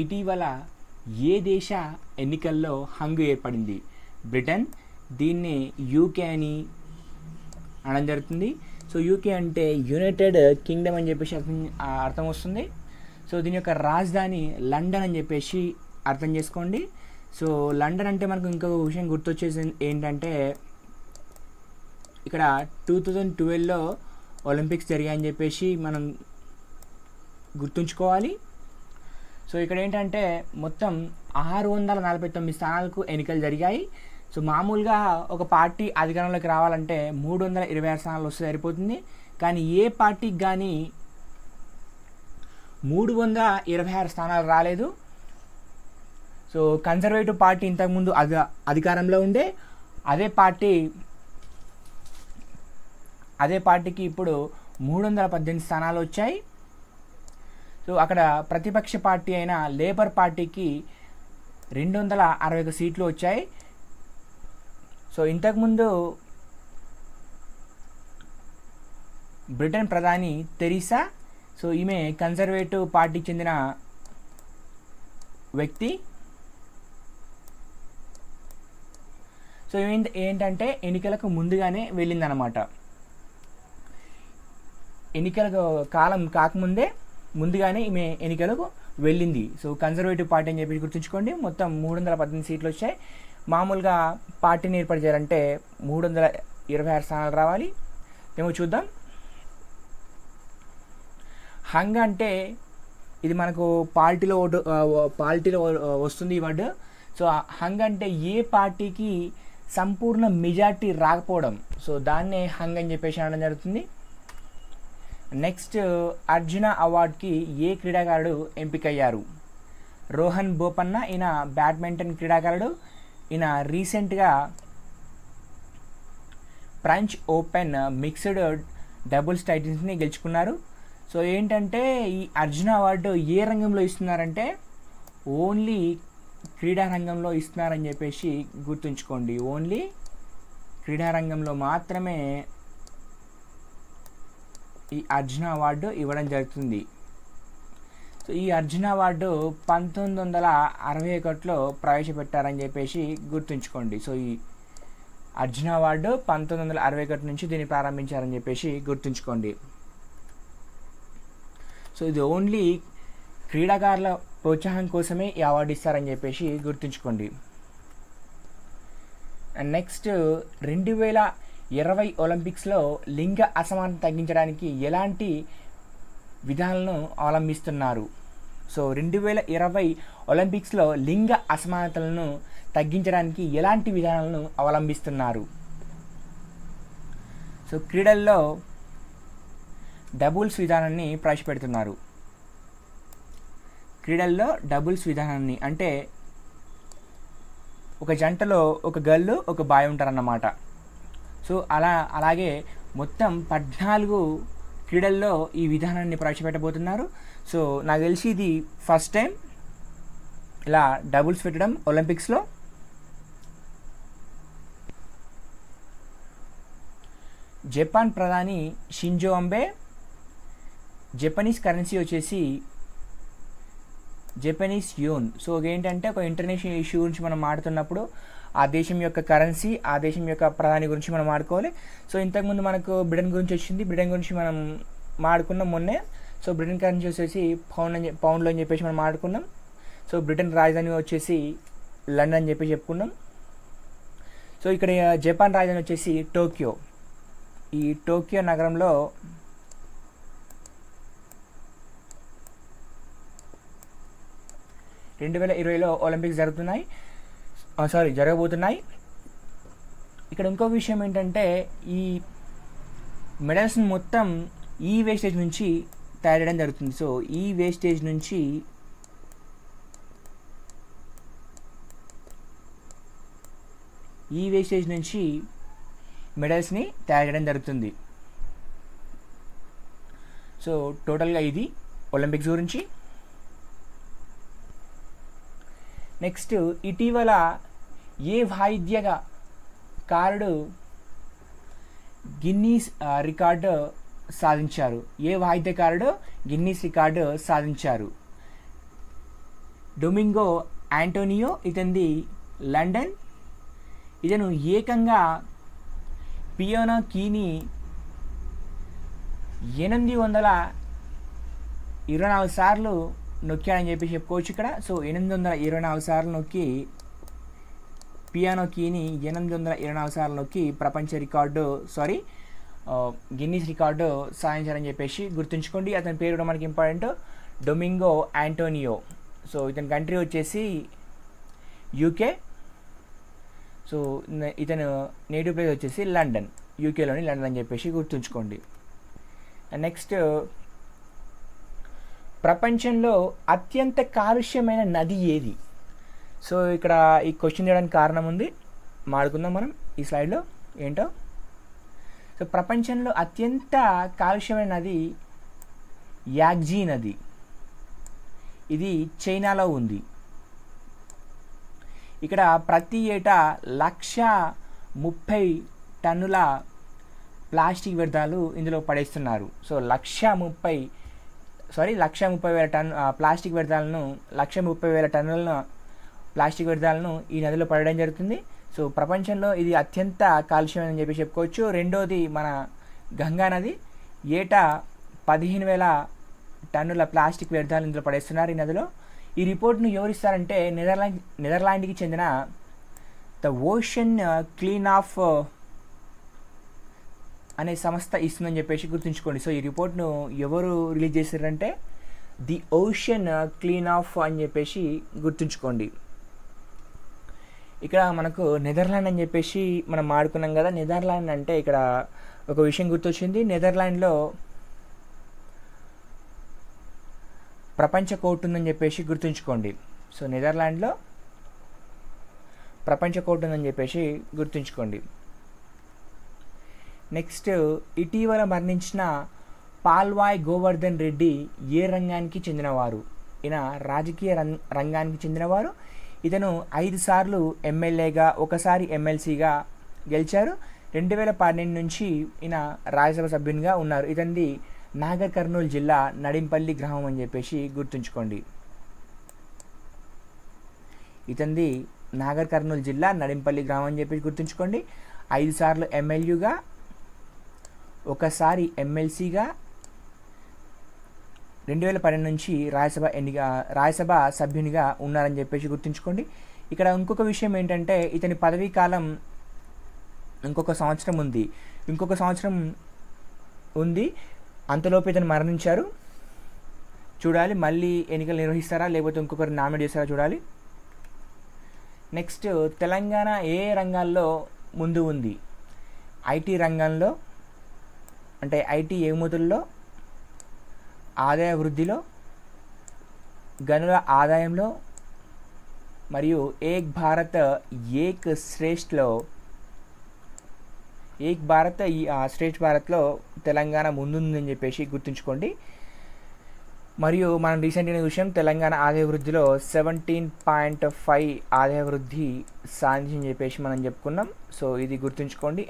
ఇటీవల ఏ దేశ ఎన్నికల్లో హంగు ఏర్పడింది? బ్రిటన్ దీన్ని యూకే అని అనడం జరుగుతుంది. సో యూకే అంటే యునైటెడ్ కింగ్డమ్ అని చెప్పేసి అర్థం అర్థం వస్తుంది. సో దీని యొక్క రాజధాని లండన్ అని చెప్పేసి అర్థం చేసుకోండి. సో లండన్ అంటే మనకు ఇంకొక విషయం గుర్తొచ్చేసి ఏంటంటే ఇక్కడ టూ థౌజండ్ ట్వెల్వ్లో ఒలింపిక్స్ జరిగాయని చెప్పేసి మనం గుర్తుంచుకోవాలి. సో ఇక్కడ ఏంటంటే మొత్తం ఆరు వందల నలభై తొమ్మిది స్థానాలకు ఎన్నికలు జరిగాయి. సో మామూలుగా ఒక పార్టీ అధికారంలోకి రావాలంటే మూడు వందల ఇరవై ఆరు స్థానాలు వస్తే సరిపోతుంది. కానీ ఏ పార్టీకి కానీ మూడు వందల ఇరవై ఆరు స్థానాలు రాలేదు. సో కన్సర్వేటివ్ పార్టీ ఇంతకుముందు అధి అధికారంలో ఉండే. అదే పార్టీ అదే పార్టీకి ఇప్పుడు మూడు వందల పద్దెనిమిది స్థానాలు వచ్చాయి. సో అక్కడ ప్రతిపక్ష పార్టీ అయిన లేబర్ పార్టీకి రెండు వందల అరవై ఒక సీట్లు వచ్చాయి. సో ఇంతకుముందు బ్రిటన్ ప్రధాని తెరీసా సో ఈమె కన్జర్వేటివ్ పార్టీకి చెందిన వ్యక్తి. సో ఏంటంటే ఎన్నికలకు ముందుగానే వెళ్ళిందనమాట ఎన్నికలకు కాలం కాకముందే ముందుగానే ఈమె ఎన్నికలకు వెళ్ళింది. సో కన్జర్వేటివ్ పార్టీ అని చెప్పి గుర్తుంచుకోండి. మొత్తం మూడు వందల పద్దెనిమిది సీట్లు వచ్చాయి. మామూలుగా పార్టీని ఏర్పాటు చేయాలంటే మూడు వందల ఇరవై ఆరు స్థానాలు రావాలి. ఏమో చూద్దాం. హంగ్ అంటే ఇది మనకు పార్టీలో ఓటు పార్టీలో వస్తుంది ఈ వర్డ్. సో హంగ్ అంటే ఏ పార్టీకి సంపూర్ణ మెజార్టీ రాకపోవడం. సో దాన్నే హంగ్ అని చెప్పేసి అనడం జరుగుతుంది. నెక్స్ట్ అర్జున అవార్డ్కి ఏ క్రీడాకారుడు ఎంపికయ్యారు? రోహన్ బోపన్న ఈయన బ్యాడ్మింటన్ క్రీడాకారుడు. ఈయన రీసెంట్గా ఫ్రెంచ్ ఓపెన్ మిక్స్డ్ డబుల్స్ టైటిల్స్ని గెలుచుకున్నారు. సో ఏంటంటే ఈ అర్జున అవార్డు ఏ రంగంలో ఇస్తున్నారంటే ఓన్లీ క్రీడా రంగంలో ఇస్తున్నారని చెప్పేసి గుర్తుంచుకోండి. ఓన్లీ క్రీడా రంగంలో మాత్రమే ఈ అర్జున అవార్డు ఇవ్వడం జరుగుతుంది. సో ఈ అర్జున అవార్డు పంతొమ్మిది వందల అరవై ఒకటిలో ప్రవేశపెట్టారని చెప్పేసి గుర్తుంచుకోండి. సో ఈ అర్జున అవార్డు పంతొమ్మిది వందల అరవై ఒకటి నుంచి దీన్ని ప్రారంభించారని చెప్పేసి గుర్తుంచుకోండి. సో ఇది ఓన్లీ క్రీడాకారుల ప్రోత్సాహం కోసమే ఈ అవార్డు ఇస్తారని చెప్పేసి గుర్తుంచుకోండి. అండ్ నెక్స్ట్ రెండు వేల ఇరవై ఒలింపిక్స్లో లింగ అసమానత తగ్గించడానికి ఎలాంటి విధానాలను అవలంబిస్తున్నారు? సో రెండు వేల ఇరవై ఒలింపిక్స్లో లింగ అసమానతలను తగ్గించడానికి ఎలాంటి విధానాలను అవలంబిస్తున్నారు? సో క్రీడల్లో డబుల్స్ విధానాన్ని ప్రవేశపెడుతున్నారు. క్రీడల్లో డబుల్స్ విధానాన్ని అంటే ఒక జంటలో ఒక గర్ల్ ఒక బాయ్ ఉంటారన్నమాట. సో అలా అలాగే మొత్తం పద్నాలుగు క్రీడల్లో ఈ విధానాన్ని ప్రవేశపెట్టబోతున్నారు. సో నాకు తెలిసి ఇది ఫస్ట్ టైం ఇలా డబుల్స్ పెట్టడం ఒలింపిక్స్లో. జపాన్ ప్రధాని షింజో అంబే జపనీస్ కరెన్సీ వచ్చేసి జపనీస్ యూన్. సో ఏంటంటే ఒక ఇంటర్నేషనల్ ఇష్యూ గురించి మనం మాడుతున్నప్పుడు ఆ దేశం యొక్క కరెన్సీ ఆ దేశం యొక్క ప్రధాని గురించి మనం ఆడుకోవాలి. సో ఇంతకుముందు మనకు బ్రిటన్ గురించి వచ్చింది. బ్రిటన్ గురించి మనం మాడుకున్నాం మొన్నే. సో బ్రిటన్ కరెన్సీ వచ్చేసి పౌండ్ అని పౌండ్లో అని చెప్పేసి మనం ఆడుకున్నాం సో బ్రిటన్ రాజధాని వచ్చేసి లండన్ అని చెప్పి చెప్పుకున్నాం. సో ఇక్కడ జపాన్ రాజధాని వచ్చేసి టోక్యో ఈ టోక్యో నగరంలో రెండు వేల ఇరవైలో ఒలింపిక్స్ జరుగుతున్నాయి. సారీ జరగబోతున్నాయి. ఇక్కడ ఇంకో విషయం ఏంటంటే ఈ మెడల్స్ మొత్తం ఈ వేస్టేజ్ నుంచి తయారు చేయడం జరుగుతుంది. సో ఈ వేస్టేజ్ నుంచి ఈ వేస్టేజ్ నుంచి మెడల్స్ని తయారు చేయడం జరుగుతుంది. సో టోటల్గా ఇది ఒలింపిక్స్ గురించి. నెక్స్ట్ ఇటీవల ఏ వాయిద్యగా కారుడు గిన్నీస్ రికార్డు సాధించారు? ఏ వాయిద్యకారుడు గిన్నీస్ రికార్డు సాధించారు? డొమింగో యాంటోనియో ఇతనిది లండన్. ఇతను ఏకంగా పియోనా కీని ఎనిమిది వందల ఇరవై నాలుగు సార్లు నొక్కాడని చెప్పి చెప్పుకోవచ్చు ఇక్కడ. సో ఎనిమిది వందల ఇరవై నాలుగు సార్లు నొక్కి పియానో కీని ఎనిమిది వందల ఇరవై నాలుగు సార్లకి ప్రపంచ రికార్డు సారీ గిన్నీస్ రికార్డు సాధించారని చెప్పేసి గుర్తుంచుకోండి. అతని పేరు కూడా మనకి ఇంపార్టెంట్ డొమింగో యాంటోనియో సో ఇతని కంట్రీ వచ్చేసి యూకే సో ఇతను నేటివ్ ప్లేస్ వచ్చేసి లండన్ యూకేలోని లండన్ అని చెప్పేసి గుర్తుంచుకోండి. నెక్స్ట్ ప్రపంచంలో అత్యంత కాలుష్యమైన నది ఏది? సో ఇక్కడ ఈ క్వశ్చన్ చేయడానికి కారణం ఉంది. మాడుకుందాం మనం. ఈ స్లైడ్లో ఏంటో. సో ప్రపంచంలో అత్యంత కాలుష్యమైన నది యాగ్జీ నది. ఇది చైనాలో ఉంది. ఇక్కడ ప్రతి ఏటా లక్ష ముప్పై టన్నుల ప్లాస్టిక్ వ్యర్థాలు ఇందులో పడేస్తున్నారు. సో లక్ష ముప్పై సారీ లక్ష ముప్పై వేల టన్ ప్లాస్టిక్ వ్యర్థాలను లక్ష ముప్పై వేల టన్నులను ప్లాస్టిక్ వ్యర్థాలను ఈ నదిలో పడడం జరుగుతుంది. సో ప్రపంచంలో ఇది అత్యంత కాలుష్యం అని చెప్పి చెప్పుకోవచ్చు. రెండోది మన గంగా నది. ఏటా పదిహేను వేల టన్నుల ప్లాస్టిక్ వ్యర్థాలు ఇందులో పడేస్తున్నారు ఈ నదిలో. ఈ రిపోర్ట్ను వివరిస్తారంటే నెదర్లాండ్ నెదర్లాండ్కి చెందిన ద ఓషన్ క్లీన్ ఆఫ్ అనే సంస్థ ఇస్తుందని చెప్పేసి గుర్తుంచుకోండి. సో ఈ రిపోర్ట్ను ఎవరు రిలీజ్ చేశారంటే ది ఓషన్ క్లీన్ ఆఫ్ అని చెప్పేసి గుర్తుంచుకోండి. ఇక్కడ మనకు నెదర్లాండ్ అని చెప్పేసి మనం ఆడుకున్నాం కదా. నెదర్లాండ్ అంటే ఇక్కడ ఒక విషయం గుర్తొచ్చింది. నెదర్లాండ్లో ప్రపంచ కోర్టు ఉందని చెప్పేసి గుర్తుంచుకోండి. సో నెదర్లాండ్లో ప్రపంచ కోర్టు ఉందని చెప్పేసి గుర్తుంచుకోండి. నెక్స్ట్ ఇటీవల మరణించిన పాల్వాయ్ గోవర్ధన్ రెడ్డి ఏ రంగానికి చెందినవారు? ఈయన రాజకీయ రంగానికి చెందినవారు? ఇతను ఐదు సార్లు ఎమ్మెల్యేగా ఒకసారి ఎమ్మెల్సీగా గెలిచారు. రెండు వేల పన్నెండు నుంచి ఈయన రాజ్యసభ సభ్యునిగా ఉన్నారు. ఇతనిది నాగర్ కర్నూలు జిల్లా నడింపల్లి గ్రామం అని చెప్పేసి గుర్తుంచుకోండి. ఇతనిది నాగర్ కర్నూలు జిల్లా నడింపల్లి గ్రామం అని చెప్పేసి గుర్తుంచుకోండి. ఐదు సార్లు ఎమ్మెల్యేగా ఒకసారి ఎమ్మెల్సీగా రెండు వేల పన్నెండు నుంచి రాజ్యసభ ఎన్నిక రాజ్యసభ సభ్యునిగా ఉన్నారని చెప్పేసి గుర్తుంచుకోండి. ఇక్కడ ఇంకొక విషయం ఏంటంటే ఇతని పదవీ కాలం ఇంకొక సంవత్సరం ఉంది. ఇంకొక సంవత్సరం ఉంది. అంతలోపు ఇతను మరణించారు. చూడాలి మళ్ళీ ఎన్నికలు నిర్వహిస్తారా లేకపోతే ఇంకొకరు నామినేట్ చేస్తారా చూడాలి. నెక్స్ట్ తెలంగాణ ఏ రంగాల్లో ముందు ఉంది? ఐటీ రంగంలో అంటే ఐటీ ఎగుమతుల్లో ఆదాయ వృద్ధిలో గనుల ఆదాయంలో మరియు ఏక్ భారత్ ఏక్ శ్రేష్ఠలో ఏక్ భారత్ ఈ ఆ, శ్రేష్ఠ భారత్లో తెలంగాణ ముందుందని చెప్పేసి గుర్తుంచుకోండి. మరియు మనం రీసెంట్గా విషయం తెలంగాణ ఆదాయ వృద్ధిలో సెవెంటీన్ పాయింట్ ఫైవ్ ఆదాయ వృద్ధి సాధించని చెప్పేసి మనం చెప్పుకున్నాం. సో ఇది గుర్తుంచుకోండి.